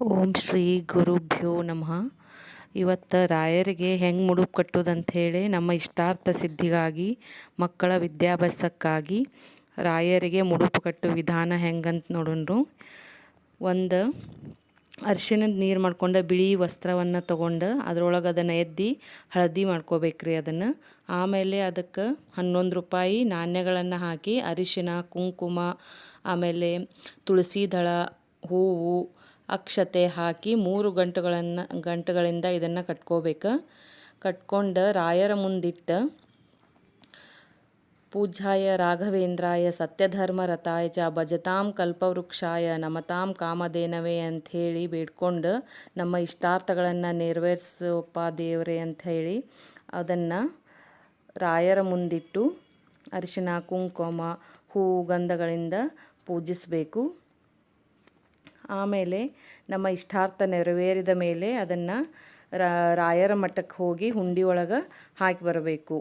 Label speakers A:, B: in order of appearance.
A: ಓಂ ಶ್ರೀ ಗುರುಭ್ಯೋ ನಮಃ. ಇವತ್ತು ರಾಯರಿಗೆ ಹೆಂಗೆ ಮುಡುಪು ಕಟ್ಟೋದಂಥೇಳಿ ನಮ್ಮ ಇಷ್ಟಾರ್ಥ ಸಿದ್ಧಿಗಾಗಿ, ಮಕ್ಕಳ ವಿದ್ಯಾಭ್ಯಾಸಕ್ಕಾಗಿ ರಾಯರಿಗೆ ಮುಡುಪು ಕಟ್ಟೋ ವಿಧಾನ ಹೆಂಗಂತ ನೋಡೋಣ ಒಂದು, ಅರ್ಶಿಣದ ನೀರು ಮಾಡ್ಕೊಂಡು ಬಿಳಿ ವಸ್ತ್ರವನ್ನು ತೊಗೊಂಡು ಅದರೊಳಗೆ ಅದನ್ನು ಎದ್ದಿ ಹಳದಿ ಮಾಡ್ಕೋಬೇಕ್ರಿ ಅದನ್ನು. ಆಮೇಲೆ ಅದಕ್ಕೆ ಹನ್ನೊಂದು ರೂಪಾಯಿ ನಾಣ್ಯಗಳನ್ನು ಹಾಕಿ ಅರಿಶಿನ ಕುಂಕುಮ, ಆಮೇಲೆ ತುಳಸಿ ದಳ, ಹೂವು ಅಕ್ಷತೆ ಹಾಕಿ ಮೂರು ಗಂಟುಗಳನ್ನು, ಗಂಟುಗಳಿಂದ ಇದನ್ನು ಕಟ್ಕೋಬೇಕು. ಕಟ್ಕೊಂಡು ರಾಯರ ಮುಂದಿಟ್ಟು ಪೂಜಾಯ ರಾಘವೇಂದ್ರಾಯ ಸತ್ಯಧರ್ಮ ರಥಾಯ ಚ ಭಜತಾಂ ಕಲ್ಪವೃಕ್ಷಾಯ ನಮತಾಂ ಕಾಮಧೇನವೇ ಅಂಥೇಳಿ ಬೇಡ್ಕೊಂಡು ನಮ್ಮ ಇಷ್ಟಾರ್ಥಗಳನ್ನು ನೆರವೇರಿಸೋಪ್ಪ ದೇವರೇ ಅಂಥೇಳಿ ಅದನ್ನು ರಾಯರ ಮುಂದಿಟ್ಟು ಅರಿಶಿನ, ಕುಂಕುಮ, ಹೂ, ಗಂಧಗಳಿಂದ ಪೂಜಿಸಬೇಕು. ಆಮೇಲೆ ನಮ್ಮ ಇಷ್ಟಾರ್ಥ ನೆರವೇರಿದ ಮೇಲೆ ಅದನ್ನು ರಾಯರ ಮಠಕ್ಕೆ ಹೋಗಿ ಹುಂಡಿ ಒಳಗೆ ಹಾಕಿ ಬರಬೇಕು.